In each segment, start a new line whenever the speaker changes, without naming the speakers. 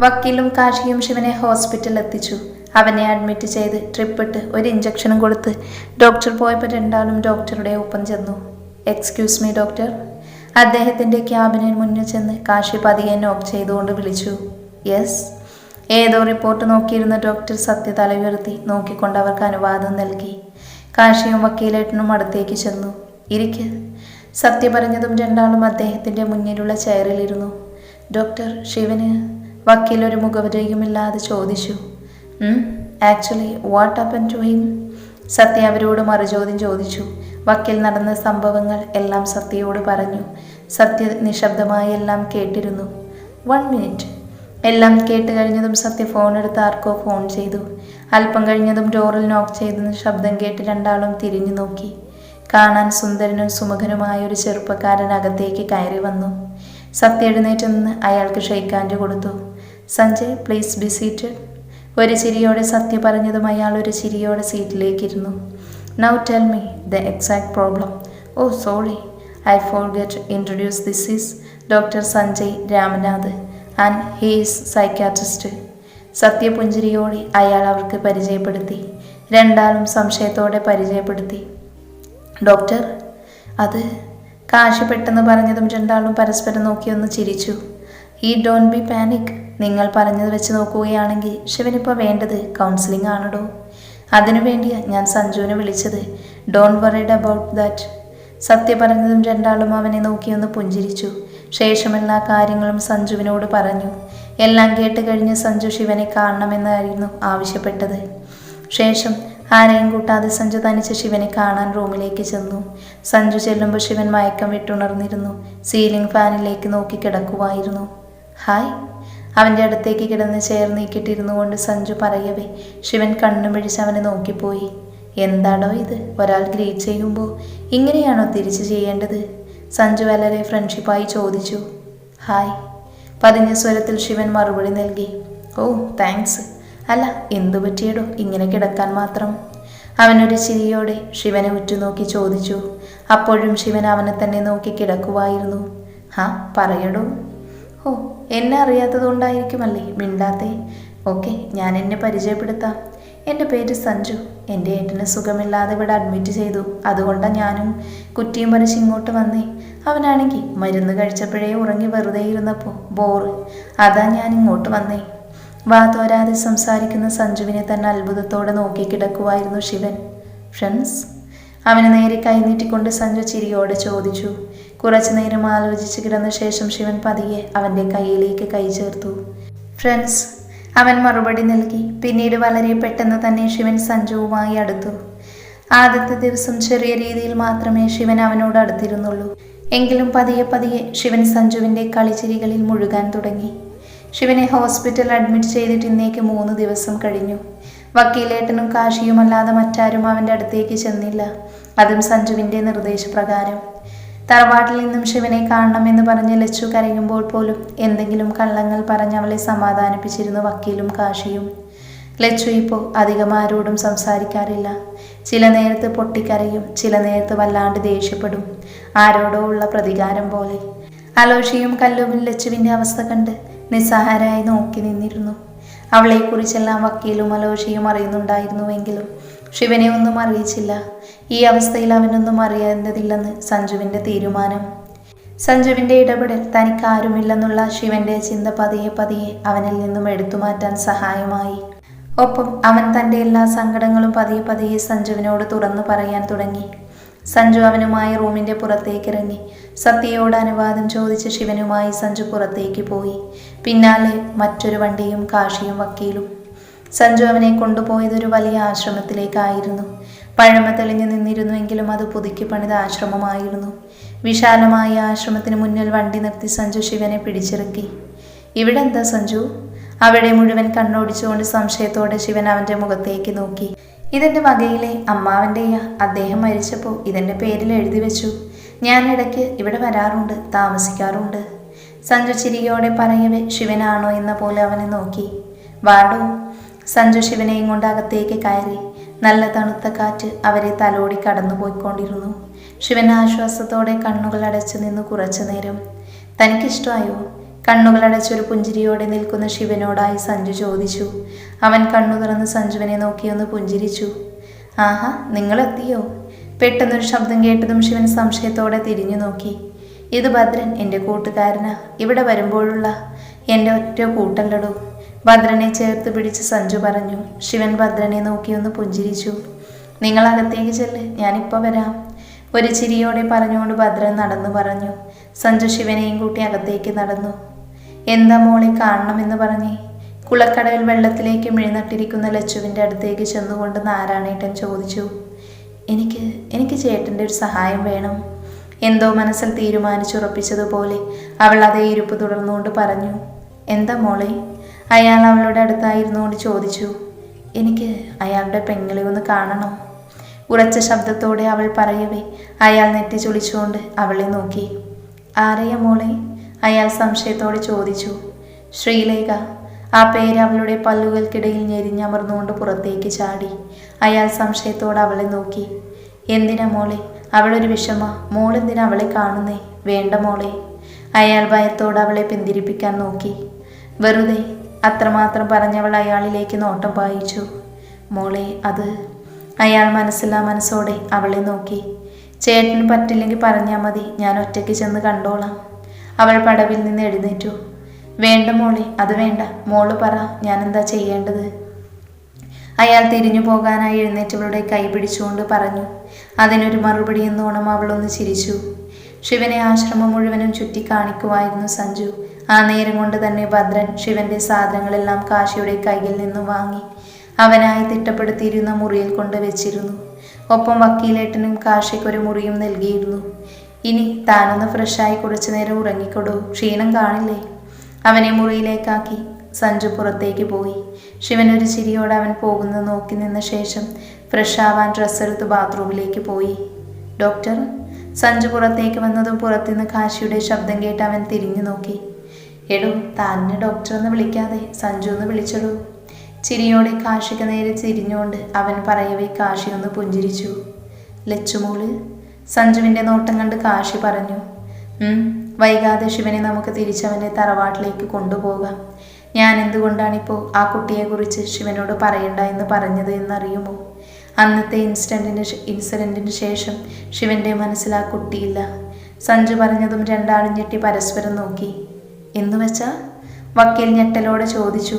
വക്കീലും കാശിയും ശിവനെ ഹോസ്പിറ്റലിൽ എത്തിച്ചു. അവനെ അഡ്മിറ്റ് ചെയ്ത് ട്രിപ്പിട്ട് ഒരു ഇഞ്ചക്ഷനും കൊടുത്ത് ഡോക്ടർ പോയപ്പോൾ രണ്ടാളും ഡോക്ടറുടെ ഒപ്പം ചെന്നു. എക്സ്ക്യൂസ് മീ ഡോക്ടർ അദ്ദേഹത്തിന്റെ ക്യാബിന് മുന്നിൽ ചെന്ന് കാശി പതിയെ നോക്ക് ചെയ്തുകൊണ്ട് വിളിച്ചു. യെസ് ഏതോ റിപ്പോർട്ട് നോക്കിയിരുന്ന ഡോക്ടർ സത്യ തല ഉയർത്തി നോക്കിക്കൊണ്ട് അവർക്ക് അനുവാദം നൽകി. കാശിയും വക്കീലേട്ടനും അടുത്തേക്ക് ചെന്നു. ഇരിക്ക്. സത്യ പറഞ്ഞതും രണ്ടാളും അദ്ദേഹത്തിന്റെ മുന്നിലുള്ള ചെയറിലിരുന്നു ഡോക്ടർ ശിവന് വക്കീൽ ഒരു മുഖവരയുമില്ലാതെ ചോദിച്ചു actually what happen to him Sathya അവരോട് മറുചോദ്യം ചോദിച്ചു. വക്കീൽ നടന്ന സംഭവങ്ങൾ എല്ലാം സത്യയോട് പറഞ്ഞു. സത്യ നിശബ്ദമായി എല്ലാം കേട്ടിരുന്നു. വൺ മിനിറ്റ് എല്ലാം കേട്ട് കഴിഞ്ഞതും സത്യ ഫോൺ എടുത്ത് ആർക്കോ ഫോൺ ചെയ്തു. അല്പം കഴിഞ്ഞതും ഡോറിൽ നോക്ക് ചെയ്തെന്ന് ശബ്ദം കേട്ട് രണ്ടാളും തിരിഞ്ഞു നോക്കി. കാണാൻ സുന്ദരനും സുമുഖനുമായ ഒരു ചെറുപ്പക്കാരൻ അകത്തേക്ക് കയറി വന്നു. സത്യ എഴുന്നേറ്റ് നിന്ന് അയാൾക്ക് ഷെയ്ക്കാൻഡ് കൊടുത്തു. സഞ്ജയ് പ്ലീസ് ബി സീറ്റഡ് ഒരു ചിരിയോടെ സത്യ പറഞ്ഞതും അയാൾ ഒരു ചിരിയോടെ സീറ്റിലേക്കിരുന്നു now tell me the exact problem oh sorry I forget introduce this is doctor Sanjay Ramanath and he is psychiatrist സത്യപുഞ്ചിരിയോടെ അയാൾ അവർക്ക് പരിചയപ്പെടുത്തി. രണ്ടാളും സംശയത്തോടെ പരിചയപ്പെടുത്തി. ഡോക്ടർ അത് കാശി പെട്ടെന്ന് പറഞ്ഞതും രണ്ടാളും പരസ്പരം നോക്കിയൊന്ന് ചിരിച്ചു. ഈ ഡോൺ ബി പാനിക് നിങ്ങൾ പറഞ്ഞത് വെച്ച് നോക്കുകയാണെങ്കിൽ ശിവനിപ്പോൾ വേണ്ടത് കൗൺസിലിംഗ് ആണടോ. അതിനു വേണ്ടിയാ ഞാൻ സഞ്ജുവിനെ വിളിച്ചത്. Don't worried about that Sathya പറഞ്ഞതും രണ്ടാളും അവനെ നോക്കിയൊന്ന് പുഞ്ചിരിച്ചു. ശേഷം എല്ലാ കാര്യങ്ങളും സഞ്ജുവിനോട് പറഞ്ഞു. എല്ലാം കേട്ട് കഴിഞ്ഞ് സഞ്ജു ശിവനെ കാണണമെന്നായിരുന്നു ആവശ്യപ്പെട്ടത്. ശേഷം ആരെയും കൂട്ടാതെ സഞ്ജു തനിച്ച് ശിവനെ കാണാൻ റൂമിലേക്ക് ചെന്നു. സഞ്ജു ചെല്ലുമ്പോൾ ശിവൻ മയക്കം വിട്ടുണർന്നിരുന്നു. സീലിംഗ് ഫാനിലേക്ക് നോക്കി കിടക്കുമായിരുന്നു ഹായ്. അവന്റെ അടുത്തേക്ക് കിടന്ന് ചെയർ നീക്കിയിട്ടിരുന്നു കൊണ്ട് സഞ്ജു പറയവേ ശിവൻ കണ്ണും പിടിച്ച് അവനെ നോക്കിപ്പോയി. എന്താണോ ഇത്? ഒരാൾ ഗ്രീറ്റ് ചെയ്യുമ്പോൾ ഇങ്ങനെയാണോ തിരിച്ചു ചെയ്യേണ്ടത്? സഞ്ജു വളരെ ഫ്രണ്ട്ഷിപ്പായി ചോദിച്ചു. ഹായ്. പതിഞ്ഞ സ്വരത്തിൽ ശിവൻ മറുപടി നൽകി. Oh thanks. അല്ല എന്തു പറ്റിയടോ? ഇങ്ങനെ കിടക്കാൻ മാത്രം. അവനൊരു ചിരിയോടെ ശിവനെ ഉറ്റുനോക്കി ചോദിച്ചു. അപ്പോഴും ശിവൻ അവനെ തന്നെ നോക്കി കിടക്കുവായിരുന്നു. ഹാ പറയടോ. ഓ എന്നെ അറിയാത്തതുകൊണ്ടായിരിക്കുമല്ലേ മിണ്ടാത്തേ. ഓക്കെ ഞാൻ എന്നെ പരിചയപ്പെടുത്താം. എന്റെ പേര് സഞ്ജു. എന്റെ ഏട്ടന് സുഖമില്ലാതെ ഇവിടെ അഡ്മിറ്റ് ചെയ്തു. അതുകൊണ്ടാണ് ഞാനും കുറ്റിയും പറിച്ച് ഇങ്ങോട്ട് വന്നേ. അവനാണെങ്കിൽ മരുന്ന് കഴിച്ചപ്പോഴേ ഉറങ്ങി വെറുതെ ഇരുന്നപ്പോൾ ബോറ് അതാ ഞാൻ ഇങ്ങോട്ട് വന്നേ. വാതോരാതെ സംസാരിക്കുന്ന സഞ്ജുവിനെ തന്നെ അത്ഭുതത്തോടെ നോക്കി കിടക്കുമായിരുന്നു ശിവൻ. ഫ്രണ്ട്സ് അവനെ നേരെ കൈനീട്ടിക്കൊണ്ട് സഞ്ജു ചിരിയോടെ ചോദിച്ചു. കുറച്ചു നേരം ആലോചിച്ച് കിടന്ന ശേഷം ശിവൻ പതിയെ അവന്റെ കയ്യിലേക്ക് കൈ ചേർത്തു. ഫ്രണ്ട്സ് അവൻ മറുപടി നൽകി. പിന്നീട് വളരെ പെട്ടെന്ന് തന്നെ ശിവൻ സഞ്ജുവുമായി അടുത്തു. ആദ്യത്തെ ദിവസം ചെറിയ രീതിയിൽ മാത്രമേ ശിവൻ അവനോട് അടുത്തിരുന്നുള്ളൂ. എങ്കിലും പതിയെ പതിയെ ശിവൻ സഞ്ജുവിന്റെ കളിച്ചിരികളിൽ മുഴുകാൻ തുടങ്ങി. ശിവനെ ഹോസ്പിറ്റൽ അഡ്മിറ്റ് ചെയ്തിട്ട് ഇന്നേക്ക് മൂന്ന് ദിവസം കഴിഞ്ഞു. വക്കീലേട്ടനും കാശിയുമല്ലാതെ മറ്റാരും അവന്റെ അടുത്തേക്ക് ചെന്നില്ല. അതും സഞ്ജുവിന്റെ നിർദ്ദേശപ്രകാരം. തറവാട്ടിൽ നിന്നും ശിവനെ കാണണമെന്ന് പറഞ്ഞ് ലച്ചു കരയുമ്പോൾ പോലും എന്തെങ്കിലും കള്ളങ്ങൾ പറഞ്ഞ് അവളെ സമാധാനിപ്പിച്ചിരുന്നു വക്കീലും കാശിയും. ലച്ചു ഇപ്പോൾ അധികം ആരോടും സംസാരിക്കാറില്ല. ചില നേരത്ത് പൊട്ടിക്കരയും ചില നേരത്ത് വല്ലാണ്ട് ദേഷ്യപ്പെടും. ആരോടോ ഉള്ള പ്രതികാരം പോലെ. അലോഷിയും കല്ലുവും ലച്ചുവിന്റെ അവസ്ഥ കണ്ട് നിസ്സഹാരായി നോക്കി നിന്നിരുന്നു. അവളെക്കുറിച്ചെല്ലാം വക്കീലും അലോഷിയും അറിയുന്നുണ്ടായിരുന്നുവെങ്കിലും ശിവനെ ഒന്നും അറിയിച്ചില്ല. ഈ അവസ്ഥയിൽ അവനൊന്നും അറിയേണ്ടതില്ലെന്ന് സഞ്ജുവിന്റെ തീരുമാനം. സഞ്ജുവിന്റെ ഇടപെടൽ തനിക്ക് ആരുമില്ലെന്നുള്ള ശിവന്റെ ചിന്ത പതിയെ പതിയെ അവനിൽ നിന്നും എടുത്തു മാറ്റാൻ സഹായമായി. ഒപ്പം അവൻ തന്റെ എല്ലാ സങ്കടങ്ങളും പതിയെ പതിയെ സഞ്ജുവിനോട് തുറന്നു പറയാൻ തുടങ്ങി. സഞ്ജു അവനുമായി റൂമിന്റെ പുറത്തേക്ക് ഇറങ്ങി സത്യയോട് അനുവാദം ചോദിച്ച് ശിവനുമായി സഞ്ജു പുറത്തേക്ക് പോയി. പിന്നാലെ മറ്റൊരു വണ്ടിയും കാശിയും വക്കീലും സഞ്ജു അവനെ കൊണ്ടുപോയത് ഒരു വലിയ ആശ്രമത്തിലേക്കായിരുന്നു. പഴമ തെളിഞ്ഞു നിന്നിരുന്നുവെങ്കിലും അത് പുതുക്കി പണിത ആശ്രമമായിരുന്നു. വിശാലമായ ആശ്രമത്തിന് മുന്നിൽ വണ്ടി നിർത്തി സഞ്ജു ശിവനെ പിടിച്ചിറക്കി. ഇവിടെ എന്താ സഞ്ജു? അവിടെ മുഴുവൻ കണ്ണോടിച്ചുകൊണ്ട് സംശയത്തോടെ ശിവൻ അവന്റെ മുഖത്തേക്ക് നോക്കി. ഇതെന്റെ വകയിലെ അമ്മാവന്റെയാ അദ്ദേഹം മരിച്ചപ്പോൾ ഇതെന്റെ പേരിൽ എഴുതി വെച്ചു. ഞാൻ ഇടയ്ക്ക് ഇവിടെ വരാറുണ്ട് താമസിക്കാറുണ്ട്. സഞ്ജു ചിരിയോടെ പറയവേ ശിവനാണോ എന്ന പോലെ അവനെ നോക്കി. വാടോ സഞ്ജു ശിവനെയും കൊണ്ട് അകത്തേക്ക് കയറി. നല്ല തണുത്ത കാറ്റ് അവരെ തലോടി കടന്നുപോയിക്കൊണ്ടിരുന്നു. ശിവൻ ആശ്വാസത്തോടെ കണ്ണുകൾ അടച്ചു നിന്ന് കുറച്ചു നേരം. തനിക്കിഷ്ടമായോ കണ്ണുകളടച്ചൊരു പുഞ്ചിരിയോടെ നിൽക്കുന്ന ശിവനോടായി സഞ്ജു ചോദിച്ചു. അവൻ കണ്ണു തുറന്ന് സഞ്ജുവിനെ നോക്കിയൊന്ന് പുഞ്ചിരിച്ചു. ആഹാ നിങ്ങളെത്തിയോ? പെട്ടെന്നൊരു ശബ്ദം കേട്ടതും ശിവൻ സംശയത്തോടെ തിരിഞ്ഞു നോക്കി. ഇത് ഭദ്രൻ എന്റെ കൂട്ടുകാരനാ. ഇവിടെ വരുമ്പോഴുള്ള എന്റെ ഒറ്റ കൂട്ടല്ലടോ. ഭദ്രനെ ചേർത്ത് പിടിച്ച് സഞ്ജു പറഞ്ഞു ശിവൻ ഭദ്രനെ നോക്കിയൊന്ന് പുഞ്ചിരിച്ചു. നിങ്ങൾ അകത്തേക്ക് ചെല്ല് ഞാനിപ്പോൾ വരാം. ഒരു ചിരിയോടെ പറഞ്ഞുകൊണ്ട് ഭദ്രൻ നടന്നു പറഞ്ഞു. സഞ്ജു ശിവനെയും കൂട്ടി അകത്തേക്ക് നടന്നു. എന്താ മോളെ കാണണമെന്ന് പറഞ്ഞേ. കുളക്കടയിൽ വെള്ളത്തിലേക്ക് മിഴിനട്ടിരിക്കുന്ന ലച്ചുവിന്റെ അടുത്തേക്ക് ചെന്നുകൊണ്ട് നാരായണേട്ടൻ ചോദിച്ചു എനിക്ക് എനിക്ക് ചേട്ടന്റെ ഒരു സഹായം വേണം. എന്തോ മനസ്സിൽ തീരുമാനിച്ചുറപ്പിച്ചതുപോലെ അവൾ അതേ ഇരുപ്പ് തുടർന്നുകൊണ്ട് പറഞ്ഞു എന്താ മോളെ അയാൾ അവളുടെ അടുത്തായിരുന്നുകൊണ്ട് ചോദിച്ചു എനിക്ക് അയാളുടെ പെങ്ങളെ ഒന്ന് കാണണം? ഉറച്ച ശബ്ദത്തോടെ അവൾ പറയവേ അയാൾ നെറ്റി ചുളിച്ചുകൊണ്ട് അവളെ നോക്കി. ആരെയ മോളെ? അയാൾ സംശയത്തോടെ ചോദിച്ചു. ശ്രീലേഖ. ആ പേര് അവളുടെ പല്ലുകൾക്കിടയിൽ ഞെരിഞ്ഞമർന്നുകൊണ്ട് പുറത്തേക്ക് ചാടി. അയാൾ സംശയത്തോടെ അവളെ നോക്കി. എന്തിനാ മോളെ? അവളൊരു വിഷമ. മോളെന്തിനാ അവളെ കാണുന്നേ? വേണ്ട മോളെ. അയാൾ ഭയത്തോടെ അവളെ പിന്തിരിപ്പിക്കാൻ നോക്കി. വെറുതെ അത്രമാത്രം പറഞ്ഞവൾ അയാളിലേക്ക് നോട്ടം പായിച്ചു. മോളെ അത് അയാൾ മനസ്സില്ലാ മനസ്സോടെ അവളെ നോക്കി. ചേട്ടന് പറ്റില്ലെങ്കിൽ പറഞ്ഞാൽ മതി ഞാൻ ഒറ്റയ്ക്ക് ചെന്ന് കണ്ടോളാം. അവൾ പടവിൽ നിന്ന് എഴുന്നേറ്റു. വേണ്ട മോളെ അത് വേണ്ട. മോൾ പറ ഞാൻ എന്താ ചെയ്യേണ്ടത്? അയാൾ തിരിഞ്ഞു പോകാനായി എഴുന്നേറ്റവളുടെ കൈ പിടിച്ചുകൊണ്ട് പറഞ്ഞു. അതിനൊരു മറുപടി എന്നോണം അവളൊന്ന് ചിരിച്ചു. ശിവനെ ആശ്രമം മുഴുവനും ചുറ്റി കാണിക്കുമായിരുന്നു സഞ്ജു. ആ നേരം കൊണ്ട് തന്നെ ഭദ്രൻ ശിവന്റെ സാധനങ്ങളെല്ലാം കാശിയുടെ കയ്യിൽ നിന്നും വാങ്ങി അവനായി തിട്ടപ്പെടുത്തിയിരുന്ന മുറിയിൽ കൊണ്ട് വെച്ചിരുന്നു. ഒപ്പം വക്കീലേട്ടനും കാശിക്കൊരു മുറിയും നൽകിയിരുന്നു. ഇനി താനൊന്ന് ഫ്രഷായി കുറച്ചു നേരം ഉറങ്ങിക്കൊടൂ. ക്ഷീണം കാണില്ലേ? അവനെ മുറിയിലേക്കാക്കി സഞ്ജു പുറത്തേക്ക് പോയി. ശിവൻ ഒരു ചിരിയോടെ അവൻ പോകുന്നത് നോക്കി നിന്ന ശേഷം ഫ്രഷ് ആവാൻ ഡ്രസ്സ് എടുത്ത് ബാത്റൂമിലേക്ക് പോയി. ഡോക്ടർ സഞ്ജു പുറത്തേക്ക് വന്നതും പുറത്തുനിന്ന് കാശിയുടെ ശബ്ദം കേട്ട് അവൻ തിരിഞ്ഞു നോക്കി. എടോ താനെ ഡോക്ടർ എന്ന് വിളിക്കാതെ സഞ്ജു എന്ന് വിളിച്ചെടൂ. ചിരിയോടെ കാശിക്ക് നേരെ ചിരിഞ്ഞുകൊണ്ട് അവൻ പറയവേ കാശി ഒന്ന് പുഞ്ചിരിച്ചു. ലച്ചുമോൾ സഞ്ജുവിന്റെ നോട്ടം കണ്ട് കാശി പറഞ്ഞു "ഉം, വൈകാതെ ശിവനെ നമുക്ക് തിരിച്ചവന്റെ തറവാട്ടിലേക്ക് കൊണ്ടുപോകാം. ഞാൻ എന്തുകൊണ്ടാണിപ്പോൾ ആ കുട്ടിയെക്കുറിച്ച് ശിവനോട് പറയണ്ട എന്ന് പറഞ്ഞത് എന്നറിയുമോ? അന്നത്തെ ഇൻസിഡന്റിന് ഇൻസിഡന്റിന് ശേഷം ശിവന്റെ മനസ്സിൽ ആ കുട്ടിയില്ല. സഞ്ജു പറഞ്ഞതും രണ്ടാളും ഞെട്ടി പരസ്പരം നോക്കി. എന്നു വെച്ചാ? വക്കീൽ ഞെട്ടലോടെ ചോദിച്ചു.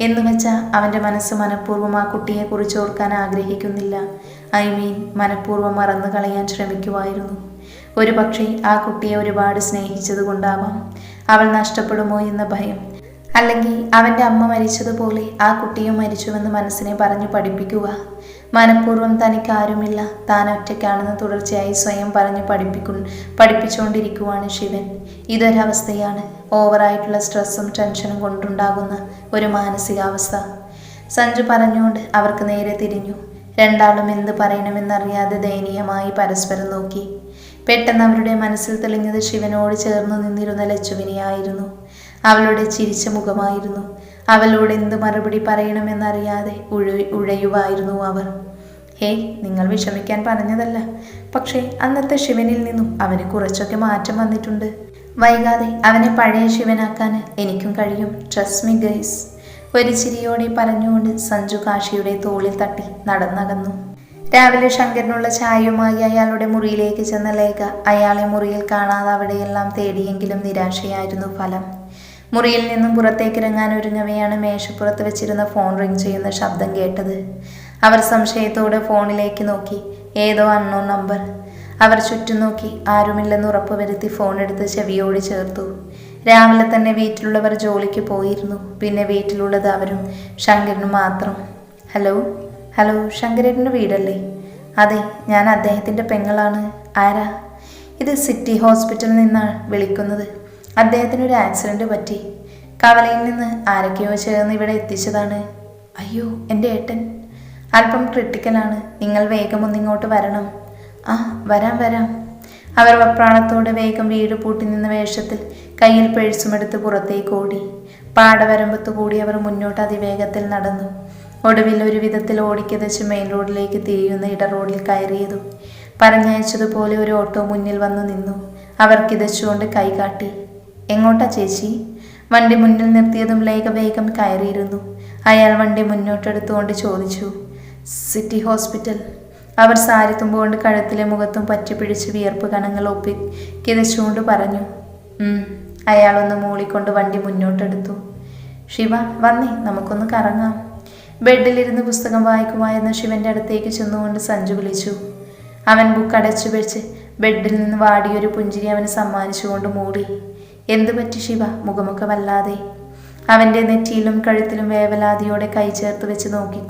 എന്നു വെച്ചാൽ അവന്റെ മനസ്സ് മനഃപൂർവം ആ കുട്ടിയെക്കുറിച്ച് ഓർക്കാൻ ആഗ്രഹിക്കുന്നില്ല. ഐ മീൻ മനഃപൂർവം മറന്നു കളയാൻ ശ്രമിക്കുമായിരുന്നു. ഒരു പക്ഷേ ആ കുട്ടിയെ ഒരുപാട് സ്നേഹിച്ചത് കൊണ്ടാവാം അവൾ നഷ്ടപ്പെടുമോ എന്ന ഭയം. അല്ലെങ്കിൽ അവന്റെ അമ്മ മരിച്ചതുപോലെ ആ കുട്ടിയും മരിച്ചുവെന്ന് മനസ്സിനെ പറഞ്ഞു പഠിപ്പിക്കുക. മനഃപൂർവം തനിക്ക് ആരുമില്ല താൻ ഒറ്റയ്ക്കാണെന്ന് തുടർച്ചയായി സ്വയം പറഞ്ഞ് പഠിപ്പിക്കു പഠിപ്പിച്ചുകൊണ്ടിരിക്കുവാണ് ശിവൻ. ഇതൊരവസ്ഥയാണ്. ഓവറായിട്ടുള്ള സ്ട്രെസ്സും ടെൻഷനും കൊണ്ടുണ്ടാകുന്ന ഒരു മാനസികാവസ്ഥ. സഞ്ജു പറഞ്ഞുകൊണ്ട് അവർക്ക് നേരെ തിരിഞ്ഞു. രണ്ടാളും എന്ത് പറയണമെന്നറിയാതെ ദയനീയമായി പരസ്പരം നോക്കി. പെട്ടെന്ന് അവരുടെ മനസ്സിൽ തെളിഞ്ഞത് ശിവനോട് ചേർന്ന് നിന്നിരുന്ന ലച്ചുവിനെയായിരുന്നു. അവളുടെ ചിരിച്ച മുഖമായിരുന്നു. അവളോട് എന്ത് മറുപടി പറയണമെന്നറിയാതെ ഉഴ ഉഴയുവായിരുന്നു അവർ. ഹേയ് നിങ്ങൾ വിഷമിക്കാൻ പറഞ്ഞതല്ല. പക്ഷേ അന്നത്തെ ശിവനിൽ നിന്നും അവന് കുറച്ചൊക്കെ മാറ്റം വന്നിട്ടുണ്ട്. വൈകാതെ അവനെ പഴയ ശിവനാക്കാൻ എനിക്കും കഴിയും. ട്രസ്റ്റ് മി ഗൈസ് ഒരു ചിരിയോടെ പറഞ്ഞുകൊണ്ട് സഞ്ജു കാശിയുടെ തോളിൽ തട്ടി നടന്നകന്നു. രാവിലെ ശങ്കരനുള്ള ചായയുമായി അയാളുടെ മുറിയിലേക്ക് ചെന്ന ലേഖ അയാളെ മുറിയിൽ കാണാതെ അവിടെയെല്ലാം തേടിയെങ്കിലും നിരാശയായിരുന്നു ഫലം. മുറിയിൽ നിന്നും പുറത്തേക്ക് ഇറങ്ങാൻ ഒരുങ്ങവെയാണ് മേശപ്പുറത്ത് വെച്ചിരുന്ന ഫോൺ റിംഗ് ചെയ്യുന്ന ശബ്ദം കേട്ടത്. അവർ സംശയത്തോടെ ഫോണിലേക്ക് നോക്കി. ഏതോ അൺനോൺ നമ്പർ അവർ ചുറ്റും നോക്കി. ആരുമില്ലെന്ന് ഉറപ്പുവരുത്തി ഫോൺ എടുത്ത് ചെവിയോട് ചേർത്തു. രാവിലെ തന്നെ വീട്ടിലുള്ളവർ ജോലിക്ക് പോയിരുന്നു. പിന്നെ വീട്ടിലുള്ളത് അവരും. ശങ്കരനും മാത്രം. ഹലോ ഹലോ ശങ്കരേട്ടന്റെ വീടല്ലേ? അതെ ഞാൻ അദ്ദേഹത്തിന്റെ പെങ്ങളാണ്. ആരാ? ഇത് സിറ്റി ഹോസ്പിറ്റലിൽ നിന്നാണ് വിളിക്കുന്നത്. അദ്ദേഹത്തിന് ഒരു ആക്സിഡന്റ് പറ്റി. കവലയിൽ നിന്ന് ആരൊക്കെയോ ചേർന്ന് ഇവിടെ എത്തിച്ചതാണ്. അയ്യോ എന്റെ ഏട്ടൻ. അല്പം ക്രിട്ടിക്കലാണ്. നിങ്ങൾ വേഗം ഒന്നിങ്ങോട്ട് വരണം. ആ വരാം വരാം. അവർ വപ്രാണത്തോടെ വേഗം വീട് പൂട്ടി നിന്ന വേഷത്തിൽ കയ്യിൽ പേഴ്സുമെടുത്ത് പുറത്തേക്ക് ഓടി. പാടവരമ്പത്ത് കൂടി അവർ മുന്നോട്ട് അതിവേഗത്തിൽ നടന്നു. ഒടുവിൽ ഒരു വിധത്തിൽ ഓടിക്കതച്ച് മെയിൻ റോഡിലേക്ക് തിരിയുന്ന ഇട റോഡിൽ കയറിയതും പറഞ്ഞയച്ചതുപോലെ ഒരു ഓട്ടോ മുന്നിൽ വന്നു നിന്നു. അവർ കിതച്ചുകൊണ്ട് കൈകാട്ടി എങ്ങോട്ടാ ചേച്ചി? വണ്ടി മുന്നിൽ നിർത്തിയതും ലേഖ വേഗം കയറിയിരുന്നു. അയാൾ വണ്ടി മുന്നോട്ടെടുത്തുകൊണ്ട് ചോദിച്ചു. City hospital. അവർ സാരി തുമ്പുകൊണ്ട് കഴുത്തിലെ മുഖത്തും പറ്റിപ്പിടിച്ച് വിയർപ്പ് കണങ്ങൾ ഒപ്പി കിതച്ചുകൊണ്ട് പറഞ്ഞു. അയാളൊന്ന് മൂളിക്കൊണ്ട് വണ്ടി മുന്നോട്ടെടുത്തു. ശിവ വന്നേ നമുക്കൊന്ന് കറങ്ങാം. ബെഡിലിരുന്ന് പുസ്തകം വായിക്കുമായിരുന്ന ശിവന്റെ അടുത്തേക്ക് ചെന്നുകൊണ്ട് സഞ്ജു വിളിച്ചു. അവൻ ബുക്ക് അടച്ചു വെച്ച് ബെഡിൽ നിന്ന് വാടിയൊരു പുഞ്ചിരി അവന് സമ്മാനിച്ചുകൊണ്ട് മൂടി. എന്തു പറ്റി ശിവ? മുഖമൊക്കെ വല്ലാതെ. അവന്റെ നെറ്റിയിലും കഴുത്തിലും വേവലാതിയോടെ കൈ ചേർത്ത് വെച്ച് നോക്കി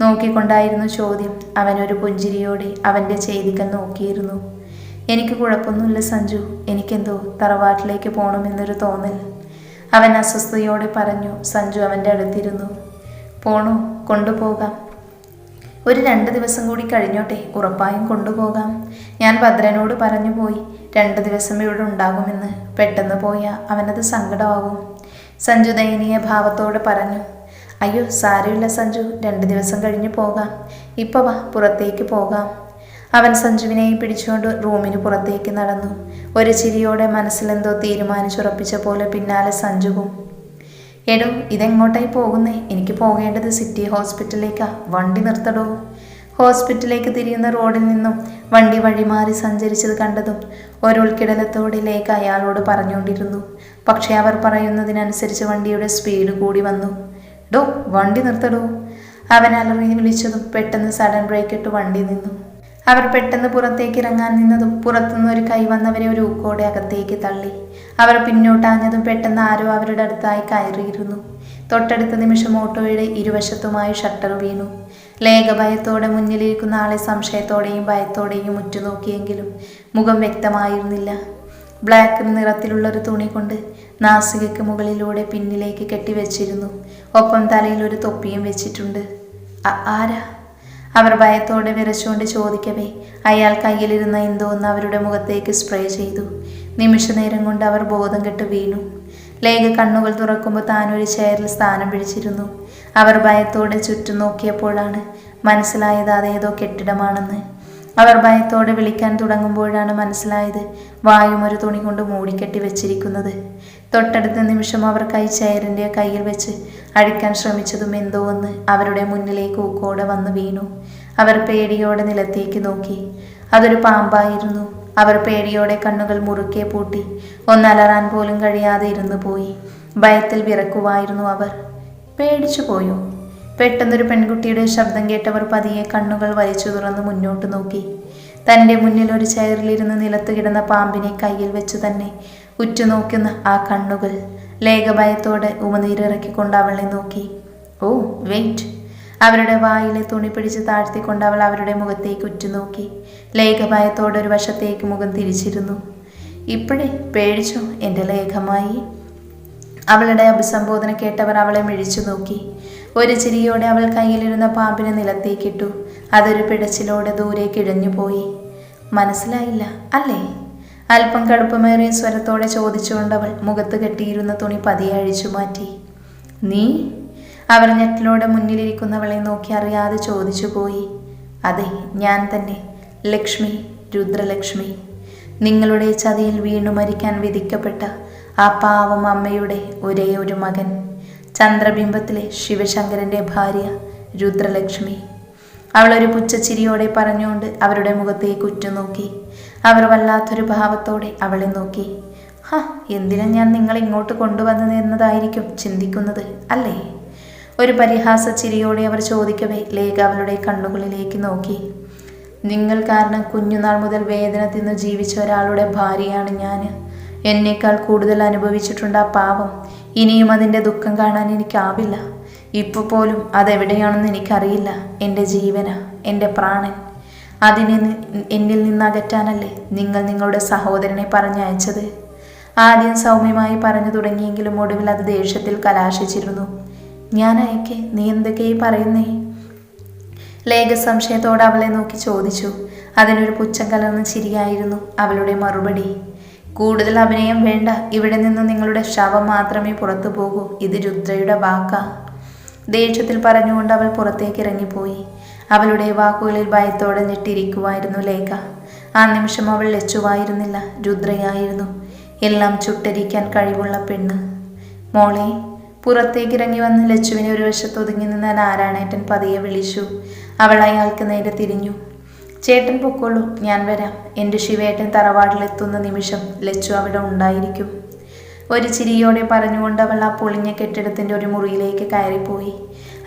നോക്കിക്കൊണ്ടായിരുന്നു ചോദ്യം. അവനൊരു പുഞ്ചിരിയോടെ അവന്റെ ചെയ്തികൾ നോക്കിയിരുന്നു. എനിക്ക് കുഴപ്പമൊന്നുമില്ല സഞ്ജു. എനിക്കെന്തോ തറവാട്ടിലേക്ക് പോകണമെന്നൊരു തോന്നൽ. അവൻ അസ്വസ്ഥതയോടെ പറഞ്ഞു. സഞ്ജു അവന്റെ അടുത്തിരുന്നു. പോണോ? കൊണ്ടുപോകാം. ഒരു രണ്ട് ദിവസം കൂടി കഴിഞ്ഞോട്ടെ. ഉറപ്പായും കൊണ്ടുപോകാം. ഞാൻ ഭദ്രനോട് പറഞ്ഞു പോയി. രണ്ട് ദിവസം ഇവിടെ ഉണ്ടാകുമെന്ന്. പെട്ടെന്ന് പോയാൽ അവനത് സങ്കടമാകും. സഞ്ജു ദയനീയ ഭാവത്തോട് പറഞ്ഞു അയ്യോ സാരമില്ല സഞ്ജു രണ്ട് ദിവസം കഴിഞ്ഞ് പോകാം. ഇപ്പൊ വാ പുറത്തേക്ക് പോകാം. അവൻ സഞ്ജുവിനെയും പിടിച്ചുകൊണ്ട് റൂമിന് പുറത്തേക്ക് നടന്നു. ഒരു ചിരിയോടെ മനസ്സിലെന്തോ തീരുമാനിച്ചുറപ്പിച്ച പോലെ പിന്നാലെ സഞ്ജുവും എടോ ഇതെങ്ങോട്ടായി പോകുന്നേ? എനിക്ക് പോകേണ്ടത് സിറ്റി ഹോസ്പിറ്റലിലേക്കാ. വണ്ടി നിർത്തടോ. ഹോസ്പിറ്റലിലേക്ക് തിരിയുന്ന റോഡിൽ നിന്നും വണ്ടി വഴിമാറി സഞ്ചരിച്ചത് കണ്ടതും ഒരു ഉൾക്കിടലത്തോടിലേക്ക് അയാളോട് പറഞ്ഞുകൊണ്ടിരുന്നു പക്ഷേ അവർ പറയുന്നതിനനുസരിച്ച് വണ്ടിയുടെ സ്പീഡ് കൂടി വന്നു. ഡോ വണ്ടി നിർത്തടോ? അവൻ അലറി വിളിച്ചതും പെട്ടെന്ന് സഡൻ ബ്രേക്ക് ഇട്ട് വണ്ടി നിന്നു. അവർ പെട്ടെന്ന് പുറത്തേക്ക് ഇറങ്ങാൻ നിന്നതും പുറത്തുനിന്ന് ഒരു കൈ വന്നവരെ ഒരു ഊക്കോടെ അകത്തേക്ക് തള്ളി. അവർ പിന്നോട്ടാഞ്ഞതും പെട്ടെന്ന് ആരോ അവരുടെ അടുത്തായി കയറിയിരുന്നു. തൊട്ടടുത്ത നിമിഷം ഓട്ടോയുടെ ഇരുവശത്തുമായി ഷട്ടർ വീണു. ലേഖഭയത്തോടെ മുന്നിലിരിക്കുന്ന ആളെ സംശയത്തോടെയും ഭയത്തോടെയും ഉറ്റുനോക്കിയെങ്കിലും മുഖം വ്യക്തമായിരുന്നില്ല. ബ്ലാക്ക് നിറത്തിലുള്ള ഒരു തുണി കൊണ്ട് നാസികയ്ക്ക് മുകളിലൂടെ പിന്നിലേക്ക് കെട്ടിവെച്ചിരുന്നു. ഒപ്പം തലയിൽ ഒരു തൊപ്പിയും വെച്ചിട്ടുണ്ട്. ആരാ? അവർ ഭയത്തോടെ വിരച്ചുകൊണ്ട് ചോദിക്കവേ അയാൾ കയ്യിലിരുന്ന എന്തോ ഒന്ന് അവരുടെ മുഖത്തേക്ക് സ്പ്രേ ചെയ്തു. നിമിഷനേരം കൊണ്ട് അവർ ബോധം കെട്ട് വീണു. ലേഖ കണ്ണുകൾ തുറക്കുമ്പോൾ ഒരു ചെയറിൽ സ്ഥാനം പിടിച്ചിരുന്നു. അവർ ഭയത്തോടെ ചുറ്റും നോക്കിയപ്പോഴാണ് മനസ്സിലായത് അതേതോ കെട്ടിടമാണെന്ന്. അവർ ഭയത്തോടെ വിളിക്കാൻ തുടങ്ങുമ്പോഴാണ് മനസ്സിലായത് വായും ഒരു തുണി കൊണ്ട് മൂടിക്കെട്ടി വെച്ചിരിക്കുന്നത്. തൊട്ടടുത്ത നിമിഷം അവർ കൈ കയ്യിൽ വെച്ച് അഴിക്കാൻ ശ്രമിച്ചതും എന്തോ ഒന്ന് അവരുടെ മുന്നിലേക്ക് ഊക്കോടെ വന്ന് വീണു. അവർ പേടിയോടെ നിലത്തേക്ക് നോക്കി. അതൊരു പാമ്പായിരുന്നു. അവർ പേടിയോടെ കണ്ണുകൾ മുറുക്കെ പൂട്ടി. ഒന്നലറാൻ പോലും കഴിയാതെ ഇരുന്നു പോയി. ഭയത്തിൽ വിറക്കുമായിരുന്നു അവർ. പേടിച്ചു പോയോ? പെട്ടെന്നൊരു പെൺകുട്ടിയുടെ ശബ്ദം കേട്ടവർ പതിയെ കണ്ണുകൾ വലിച്ചു തുറന്ന് മുന്നോട്ട് നോക്കി. തന്റെ മുന്നിൽ ഒരു ചെയറിലിരുന്ന് നിലത്ത് കിടന്ന പാമ്പിനെ കയ്യിൽ വെച്ച് തന്നെ ഉറ്റുനോക്കുന്ന ആ കണ്ണുകൾ ലേഖഭയത്തോടെ ഉമനീരിറക്കിക്കൊണ്ട് അവളെ നോക്കി. Oh wait. അവരുടെ വായിലെ തുണി പിടിച്ച് താഴ്ത്തിക്കൊണ്ട് അവൾ അവരുടെ മുഖത്തേക്ക് ഉറ്റുനോക്കി. ലേഖഭയത്തോടെ ഒരു വശത്തേക്ക് മുഖം തിരിച്ചിരുന്നു. ഇപ്പോഴേ പേടിച്ചോ എന്റെ ലേഖമായി? അവളുടെ അഭിസംബോധന കേട്ടവർ അവളെ മിഴിച്ചു നോക്കി. ഒരു ചിരിയോടെ അവൾ കയ്യിലിരുന്ന പാമ്പിനെ നിലത്തേക്കിട്ടു. അതൊരു പിടച്ചിലോടെ ദൂരേക്ക് ഇഴഞ്ഞുപോയി. മനസ്സിലായില്ല അല്ലേ? അല്പം കടുപ്പമേറിയ സ്വരത്തോടെ ചോദിച്ചുകൊണ്ടവൾ മുഖത്ത് കെട്ടിയിരുന്ന തുണി പതിയെ അഴിച്ചു മാറ്റി. നീ? അവർ ഞെട്ടിലൂടെ മുന്നിലിരിക്കുന്നവളെ നോക്കി അറിയാതെ ചോദിച്ചു പോയി അതെ ഞാൻ തന്നെ ലക്ഷ്മി രുദ്രലക്ഷ്മി. നിങ്ങളുടെ ചതിയിൽ വീണു മരിക്കാൻ വിധിക്കപ്പെട്ട ആ പാവം അമ്മയുടെ ഒരേ ഒരു മകൻ. ചന്ദ്രബിംബത്തിലെ ശിവശങ്കരന്റെ ഭാര്യ രുദ്രലക്ഷ്മി. അവളൊരു പുച്ഛച്ചിരിയോടെ പറഞ്ഞുകൊണ്ട് അവരുടെ മുഖത്തേക്ക് ഉറ്റുനോക്കി അവർ വല്ലാത്തൊരു ഭാവത്തോടെ അവളെ നോക്കി. ഹ എന്തിനാ ഞാൻ നിങ്ങളെ ഇങ്ങോട്ട് കൊണ്ടുവന്നത് എന്നതായിരിക്കും ചിന്തിക്കുന്നത് അല്ലേ? ഒരു പരിഹാസ ചിരിയോടെ അവർ ചോദിക്കവേ ലേഖ അവളുടെ കണ്ണുകളിലേക്ക് നോക്കി. നിങ്ങൾ കാരണം കുഞ്ഞുനാൾ മുതൽ വേദന തിന്ന് ജീവിച്ച ഒരാളുടെ ഭാര്യയാണ് ഞാൻ എന്നേക്കാൾ കൂടുതൽ അനുഭവിച്ചിട്ടുണ്ട് ആ പാവം. ഇനിയും അതിന്റെ ദുഃഖം കാണാൻ എനിക്കാവില്ല. ഇപ്പോൾ പോലും അതെവിടെയാണെന്ന് എനിക്കറിയില്ല. എന്റെ ജീവന എന്റെ പ്രാണൻ. അതിനെ എന്നിൽ നിന്ന് അകറ്റാനല്ലേ നിങ്ങൾ നിങ്ങളുടെ സഹോദരനെ പറഞ്ഞയച്ചത്? ആദ്യം സൗമ്യമായി പറഞ്ഞു തുടങ്ങിയെങ്കിലും ഒടുവിൽ അത് ദേഷ്യത്തിൽ കലാശിച്ചിരുന്നു. ഞാൻ അയക്കെ നീ എന്തൊക്കെയായി പറയുന്നേ? ലേഖ സംശയത്തോടെ അവളെ നോക്കി ചോദിച്ചു. അതിനൊരു പുച്ഛം കലർന്ന ചിരിയായിരുന്നു അവളുടെ മറുപടി. കൂടുതൽ അഭിനയം വേണ്ട. ഇവിടെ നിന്ന് നിങ്ങളുടെ ശവം മാത്രമേ പുറത്തു പോകൂ. ഇത് രുദ്രയുടെ വാക്ക. ദേഷ്യത്തിൽ പറഞ്ഞുകൊണ്ട് അവൾ പുറത്തേക്ക് ഇറങ്ങിപ്പോയി. അവളുടെ വാക്കുകളിൽ ഭയത്തോടെ ഞെട്ടിരിക്കുമായിരുന്നു ലേഖ. ആ നിമിഷം അവൾ ലച്ചുവായിരുന്നില്ല. രുദ്രയായിരുന്നു. എല്ലാം ചുട്ടരിക്കാൻ കഴിവുള്ള പെണ്ണ്. മോളെ പുറത്തേക്ക് ഇറങ്ങി വന്ന് ലച്ചുവിനെ ഒരു വശത്ത് ഒതുങ്ങി നിന്ന നാരായണേട്ടൻ പതിയെ വിളിച്ചു. അവൾ അയാൾക്ക് നേരെ തിരിഞ്ഞു. ചേട്ടൻ പൊക്കോളൂ ഞാൻ വരാം. എന്റെ ശിവേട്ടൻ തറവാട്ടിലെത്തുന്ന നിമിഷം ലച്ചു അവിടെ ഉണ്ടായിരിക്കും. ഒരു ചിരിയോടെ പറഞ്ഞുകൊണ്ട് അവൾ ആ പൊളിഞ്ഞ കെട്ടിടത്തിന്റെ ഒരു മുറിയിലേക്ക് കയറിപ്പോയി.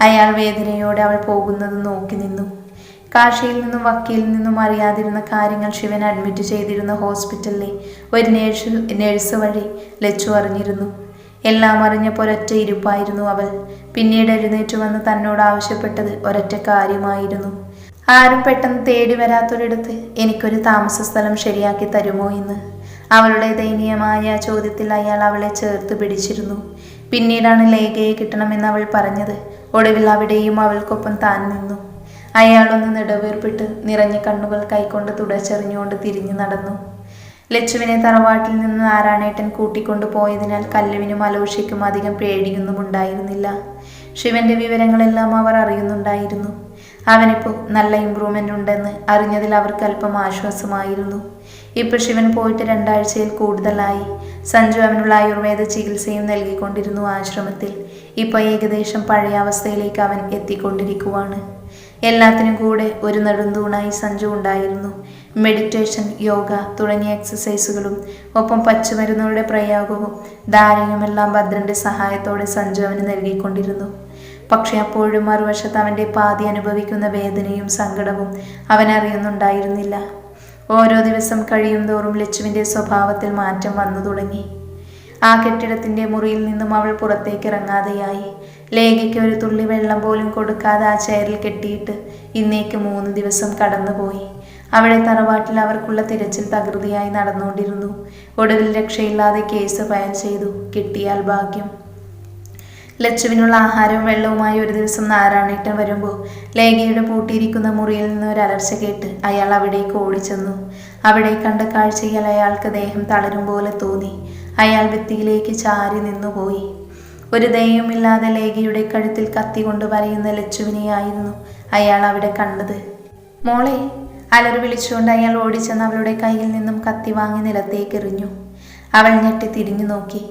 അയാൾ വേദനയോടെ അവൾ പോകുന്നത് നോക്കി നിന്നു. കാശിയിൽ നിന്നും വക്കീലിൽ നിന്നും അറിയാതിരുന്ന കാര്യങ്ങൾ ശിവൻ അഡ്മിറ്റ് ചെയ്തിരുന്ന ഹോസ്പിറ്റലിലെ ഒരു നേഴ്സ് നേഴ്സ് വഴി ലച്ചു അറിഞ്ഞിരുന്നു. എല്ലാം അറിഞ്ഞപ്പോൾ ഒരൊറ്റ ഇരിപ്പായിരുന്നു അവൾ. പിന്നീട് എഴുന്നേറ്റ് വന്ന് തന്നോട് ആവശ്യപ്പെട്ടത് ഒരൊറ്റ കാര്യമായിരുന്നു. ആരും പെട്ടെന്ന് തേടി വരാത്തൊരിടത്ത് എനിക്കൊരു താമസ സ്ഥലം ശരിയാക്കി തരുമോ എന്ന്. അവളുടെ ദയനീയമായ ചോദ്യത്തിൽ അയാൾ അവളെ ചേർത്ത് പിടിച്ചിരുന്നു. പിന്നീടാണ് ലേഖയെ കിട്ടണമെന്ന് അവൾ പറഞ്ഞത്. ഒടുവിൽ അവിടെയും അവൾക്കൊപ്പം താൻ നിന്നു. അയാളൊന്ന് നിടവേർപ്പിട്ട് നിറഞ്ഞ കണ്ണുകൾ കൈക്കൊണ്ട് തുടച്ചെറിഞ്ഞുകൊണ്ട് തിരിഞ്ഞു നടന്നു. ലച്ചുവിനെ തറവാട്ടിൽ നിന്ന് നാരായണേട്ടൻ കൂട്ടിക്കൊണ്ടു പോയതിനാൽ കല്ലുവിനും അലോഷിക്കും അധികം പേടിയൊന്നും ഉണ്ടായിരുന്നില്ല. ശിവന്റെ വിവരങ്ങളെല്ലാം അവർ അറിയുന്നുണ്ടായിരുന്നു. അവനിപ്പോൾ നല്ല ഇമ്പ്രൂവ്മെന്റ് ഉണ്ടെന്ന് അറിഞ്ഞതിൽ അവർക്ക് അല്പം ആശ്വാസമായിരുന്നു. ഇപ്പോൾ ശിവൻ പോയിട്ട് രണ്ടാഴ്ചയിൽ കൂടുതലായി. സഞ്ജു അവനുള്ള ആയുർവേദ ചികിത്സയും നൽകിക്കൊണ്ടിരുന്നു ആശ്രമത്തിൽ. ഇപ്പോൾ ഏകദേശം പഴയ അവസ്ഥയിലേക്ക് അവൻ എത്തിക്കൊണ്ടിരിക്കുവാണ്. എല്ലാത്തിനും കൂടെ ഒരു നെടുന്തൂണായി സഞ്ജു ഉണ്ടായിരുന്നു. മെഡിറ്റേഷൻ യോഗ തുടങ്ങിയ എക്സസൈസുകളും ഒപ്പം പച്ചമരുന്നുകളുടെ പ്രയോഗവും ധാരയുമെല്ലാം ഭദ്രന്റെ സഹായത്തോടെ സഞ്ജു അവന് നൽകിക്കൊണ്ടിരുന്നു. പക്ഷെ അപ്പോഴും മറുവശത്ത് അവന്റെ പാതി അനുഭവിക്കുന്ന വേദനയും സങ്കടവും അവൻ അറിയുന്നുണ്ടായിരുന്നില്ല ഓരോ ദിവസം കഴിയും തോറും ലച്ചുവിന്റെ സ്വഭാവത്തിൽ മാറ്റം വന്നു തുടങ്ങി. ആ കെട്ടിടത്തിന്റെ മുറിയിൽ നിന്നും അവൾ പുറത്തേക്ക് ഇറങ്ങാതെയായി. ലേഖയ്ക്ക് ഒരു തുള്ളി വെള്ളം പോലും കൊടുക്കാതെ ആ ചെയറിൽ കെട്ടിയിട്ട് ഇന്നേക്ക് മൂന്ന് ദിവസം കടന്നുപോയി. അവിടെ തറവാട്ടിൽ അവർക്കുള്ള തിരച്ചിൽ തകൃതിയായി നടന്നുകൊണ്ടിരുന്നു. ഒടുവിൽ രക്ഷയില്ലാതെ കേസ് ഫയൽ ചെയ്തു. കിട്ടിയാൽ ഭാഗ്യം. ലച്ചുവിനുള്ള ആഹാരവും വെള്ളവുമായി ഒരു ദിവസം നാരായണേട്ടൻ വരുമ്പോൾ ലേഖയുടെ പൂട്ടിയിരിക്കുന്ന മുറിയിൽ നിന്ന് ഒരു അലർച്ച കേട്ട് അയാൾ അവിടേക്ക് ഓടിച്ചെന്നു. അവിടെ കണ്ട കാഴ്ചയിൽ അയാൾക്ക് ദേഹം തളരും പോലെ തോന്നി. അയാൾ ഭിത്തിയിലേക്ക് ചാരി നിന്നുപോയി ഒരു ദയവുമില്ലാതെ ലേഖയുടെ കഴുത്തിൽ കത്തി കൊണ്ട് വരയുന്ന ലച്ചുവിനെയായിരുന്നു അയാൾ അവിടെ കണ്ടത്. മോളെ അലറി വിളിച്ചുകൊണ്ട് അയാൾ ഓടിച്ചെന്ന് അവളുടെ കയ്യിൽ നിന്നും കത്തി വാങ്ങി നിലത്തേക്ക് എറിഞ്ഞു അവൾ ഞെട്ടി തിരിഞ്ഞു നോക്കി.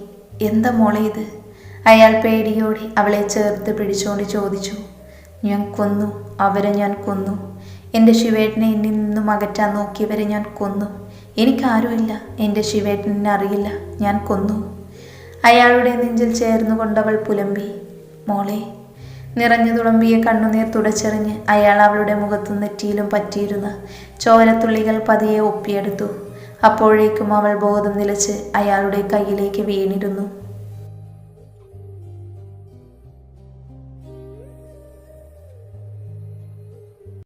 എന്താ മോളെ ഇത്? അയാൾ പേടിയോടെ അവളെ ചേർത്ത് പിടിച്ചുകൊണ്ട് ചോദിച്ചു ഞാൻ കൊന്നു അവരെ ഞാൻ കൊന്നു. എന്റെ ശിവേട്ടനെ എന്നിൽ നിന്നും അകറ്റാൻ നോക്കിയവരെ ഞാൻ കൊന്നു. എനിക്കാരുമില്ല എന്റെ ശിവേട്ടനെ അറിയില്ല ഞാൻ കൊന്നു. അയാളുടെ നെഞ്ചിൽ ചേർന്നു കൊണ്ടവൾ പുലമ്പി മോളെ. നിറഞ്ഞു തുളമ്പിയ കണ്ണുനീർ തുടച്ചെറിഞ്ഞ് അയാൾ അവളുടെ മുഖത്തും നെറ്റിയിലും പറ്റിയിരുന്ന ചോരത്തുള്ളികൾ പതിയെ ഒപ്പിയെടുത്തു. അപ്പോഴേക്കും അവൾ ബോധം നിലച്ച് അയാളുടെ കയ്യിലേക്ക് വീണിരുന്നു.